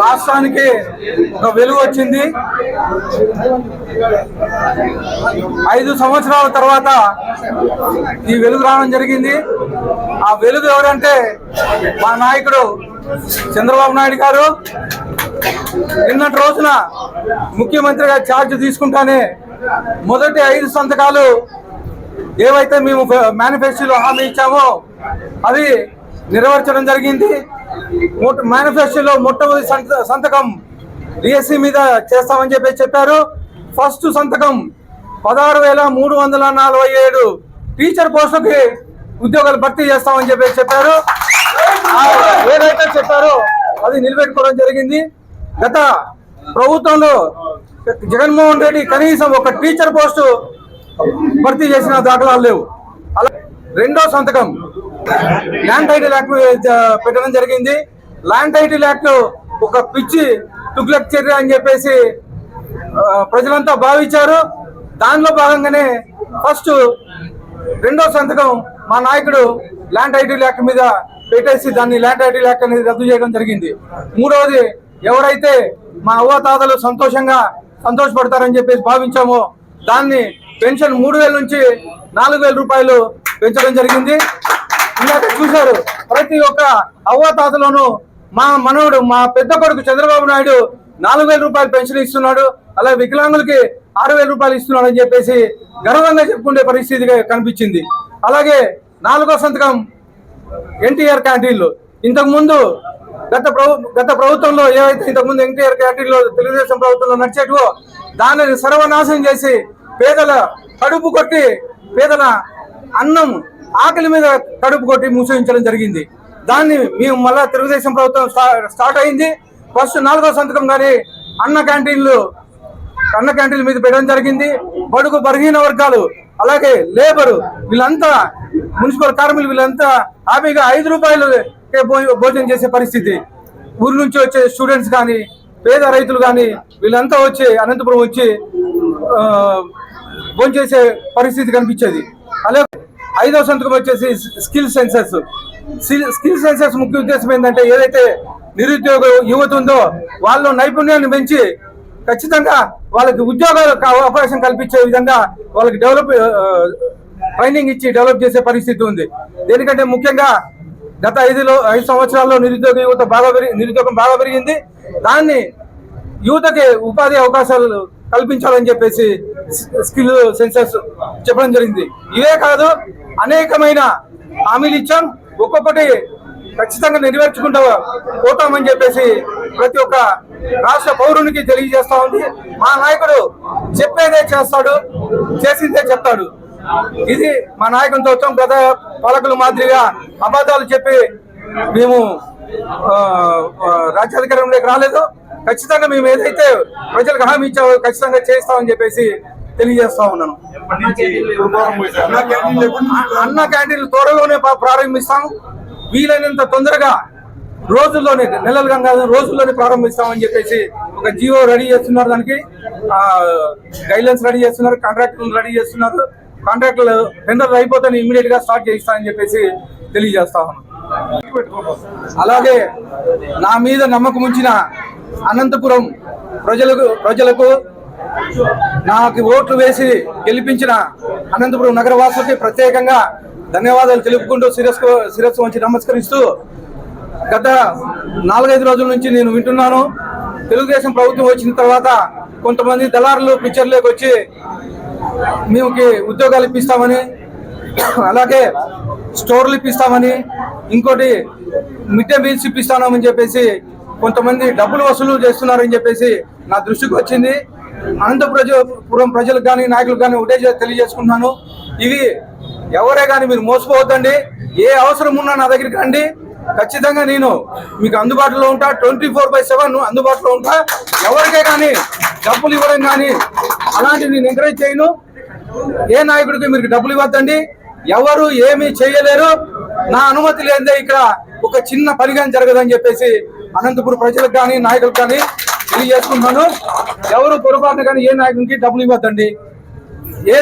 రాష్ట్రానికి ఒక వెలుగు వచ్చింది. ఐదు సంవత్సరాల తర్వాత ఈ వెలుగు రావడం జరిగింది. ఆ వెలుగు ఎవరంటే మా నాయకుడు చంద్రబాబు నాయుడు గారు. నిన్నటి రోజున ముఖ్యమంత్రిగా ఛార్జ్ తీసుకుంటానే మొదటి ఐదు సంతకాలు ఏవైతే మేము మేనిఫెస్టోలో హామీ ఇచ్చామో అవి నెరవేర్చడం జరిగింది. మేనిఫెస్టోలో మొట్టమొదటి సంత- సంతకం డిఎస్సి మీద చేస్తామని చెప్పి చెప్పారు. ఫస్ట్ సంతకం పదహారు వేల మూడు వందల నలభై ఏడు టీచర్ పోస్టులకి ఉద్యోగాలు భర్తీ చేస్తామని చెప్పి చెప్పారు. ఏదైతే చెప్పారో అది నిలబెట్టుకోవడం జరిగింది. గత ప్రభుత్వంలో జగన్మోహన్ రెడ్డి కనీసం ఒక టీచర్ పోస్టు భర్తీ చేసిన దాఖలాలు లేవు. అలా రెండో సంతకం ల్యాండ్ టైటిల్ యాక్ట్ పెట్టడం జరిగింది. ల్యాండ్ టైటిల్ యాక్ట్ ఒక పిచ్చి తుగ్లక్ చర్య అని చెప్పేసి ప్రజలంతా భావించారు. దానిలో భాగంగానే ఫస్ట్ రెండో సంతకం మా నాయకుడు ల్యాండ్ టైటిల్ యాక్ట్ మీద పెట్టేసి దాన్ని ల్యాండ్ టైటిల్ యాక్ట్ అనేది రద్దు చేయడం జరిగింది. మూడవది ఎవరైతే మా అవ్వ తాతలు సంతోషంగా సంతోషపడతారని చెప్పేసి భావించామో దాన్ని పెన్షన్ మూడు వేల నుంచి నాలుగు వేల రూపాయలు పెంచడం జరిగింది. ఇందాక చూశారు ప్రతి ఒక్క అవ్వతాతలను మా మనవడు మా పెద్ద కొడుకు చంద్రబాబు నాయుడు నాలుగు వేల రూపాయలు పెన్షన్ ఇస్తున్నాడు అలా వికలాంగులకి ఆరు వేల రూపాయలు ఇస్తున్నాడు అని చెప్పేసి గర్వంగా చెప్పుకునే పరిస్థితిగా కనిపించింది. అలాగే నాలుగో సంతకం ఎన్టీఆర్ క్యాంటీన్లు. ఇంతకుముందు గత ప్రభు గత ప్రభుత్వంలో ఏవైతే ఇంతకుముందు ఎన్టీఆర్ క్యాంటీన్లో తెలుగుదేశం ప్రభుత్వంలో నడిచేటివో దానిని సర్వనాశనం చేసి పేదల కడుపు కొట్టి పేదల అన్నం ఆకలి మీద కడుపు కొట్టి మూసేయించడం జరిగింది. దాన్ని మేము మళ్ళా తెలుగుదేశం ప్రభుత్వం స్టా- స్టార్ట్ అయింది. ఫస్ట్ నాలుగో సంతకం కానీ అన్న క్యాంటీన్లు అన్న క్యాంటీన్ల మీద పెట్టడం జరిగింది. బడుగు బలహీన వర్గాలు అలాగే లేబరు వీళ్ళంతా మున్సిపల్ కార్మికులు వీళ్ళంతా హ్యాపీగా ఐదు రూపాయలు భోజనం చేసే పరిస్థితి. ఊరి నుంచి వచ్చే స్టూడెంట్స్ కానీ పేద రైతులు కానీ వీళ్ళంతా వచ్చి అనంతపురం వచ్చి భోజనం చేసే పరిస్థితి కనిపించేది. అలాగే ఐదో సంతకం వచ్చేసి స్కిల్ సెన్సెస్ స్కిల్ సెన్సెస్ ముఖ్య ఉద్దేశం ఏంటంటే ఏదైతే నిరుద్యోగ యువత ఉందో వాళ్ళ నైపుణ్యాన్ని పెంచి ఖచ్చితంగా వాళ్ళకి ఉద్యోగాలు అవకాశం కల్పించే విధంగా వాళ్ళకి డెవలప్ ట్రైనింగ్ ఇచ్చి డెవలప్ చేసే పరిస్థితి ఉంది. దేనికంటే ముఖ్యంగా గత ఐదులో ఐదు సంవత్సరాల్లో నిరుద్యోగ యువత బాగా పెరిగి నిరుద్యోగం బాగా పెరిగింది. దాన్ని యువతకి ఉపాధి అవకాశాలు కల్పించాలని చెప్పేసి స్కిల్ సెన్సెస్ చెప్పడం జరిగింది. ఇవే కాదు అనేకమైన హామీలు ఇచ్చాం. ఒక్కొక్కటి ఖచ్చితంగా నెరవేర్చుకుంటూ పోతామని చెప్పేసి ప్రతి ఒక్క రాష్ట్ర పౌరునికి తెలియజేస్తా ఉంది. మా నాయకుడు చెప్పేదే చేస్తాడు చేసిందే చెప్తాడు. ఇది మా నాయకుని వచ్చాం. గత పాలకుల మాదిరిగా అబద్ధాలు చెప్పి మేము రాజ్యాధికారంలోకి రాలేదు. ఖచ్చితంగా మేము ఏదైతే ప్రజలకు హామీ ఇచ్చామో ఖచ్చితంగా చేస్తామని చెప్పేసి తెలియజేస్తా ఉన్నాను. అన్న క్యాంటీన్లు త్వరలోనే పా- ప్రారంభిస్తాం వీలైనంత తొందరగా రోజుల్లోనే నెలలు కాదు రోజుల్లోనే ప్రారంభిస్తామని చెప్పేసి ఒక జియో రెడీ చేస్తున్నారు దానికి. గైడ్లైన్స్ రెడీ చేస్తున్నారు కాంట్రాక్టులు రెడీ చేస్తున్నారు. కాంట్రాక్టులు టెండర్లు అయిపోతే ఇమీడియట్గా స్టార్ట్ చేయిస్తామని చెప్పేసి తెలియజేస్తా ఉన్నాను. అలాగే నా మీద నమ్మకం ఉంచిన అనంతపురం ప్రజలకు ప్రజలకు నాకు ఓట్లు వేసి గెలిపించిన అనంతపురం నగరవాసులకి ప్రత్యేకంగా ధన్యవాదాలు తెలుపుకుంటూ శిరస్సు శిరస్సు వంచి నమస్కరిస్తూ గత నాలుగైదు రోజుల నుంచి నేను వింటున్నాను. తెలుగుదేశం ప్రభుత్వం వచ్చిన తర్వాత కొంతమంది దళారులు పిక్చర్లోకి వచ్చి మేముకి ఉద్యోగాలు ఇప్పిస్తామని అలాగే స్టోర్లు ఇప్పిస్తామని ఇంకోటి మిడ్ డే మీల్స్ ఇప్పిస్తామని చెప్పేసి కొంతమంది డబ్బులు వసూలు చేస్తున్నారని చెప్పేసి నా దృష్టికి వచ్చింది. అనంతపురం ప్రజలకు కానీ నాయకులకు కానీ ఒకటే తెలియజేసుకుంటున్నాను. ఇవి ఎవరే కానీ మీరు మోసపోవద్దండి. ఏ అవసరం ఉన్నా నా దగ్గరికి రండి. ఖచ్చితంగా నేను మీకు అందుబాటులో ఉంటా. ట్వంటీ ఫోర్ బై సెవెన్ అందుబాటులో ఉంటా. ఎవరికే కానీ డబ్బులు ఇవ్వడం కానీ అలాంటివి నేను ఎంకరేజ్ చేయను. ఏ నాయకుడికి మీరు డబ్బులు ఇవ్వద్దండి. ఎవరు ఏమీ చేయలేరు. నా అనుమతి లేదే ఇక్కడ ఒక చిన్న పని కానీ జరగదని చెప్పేసి అనంతపురం ప్రజలకు కానీ నాయకులకు కానీ తెలియజేసుకుంటున్నాను. ఎవరు పొరపాటున కానీ ఏ నాయకునికి డబ్బులు ఇవ్వద్దండి. ఏ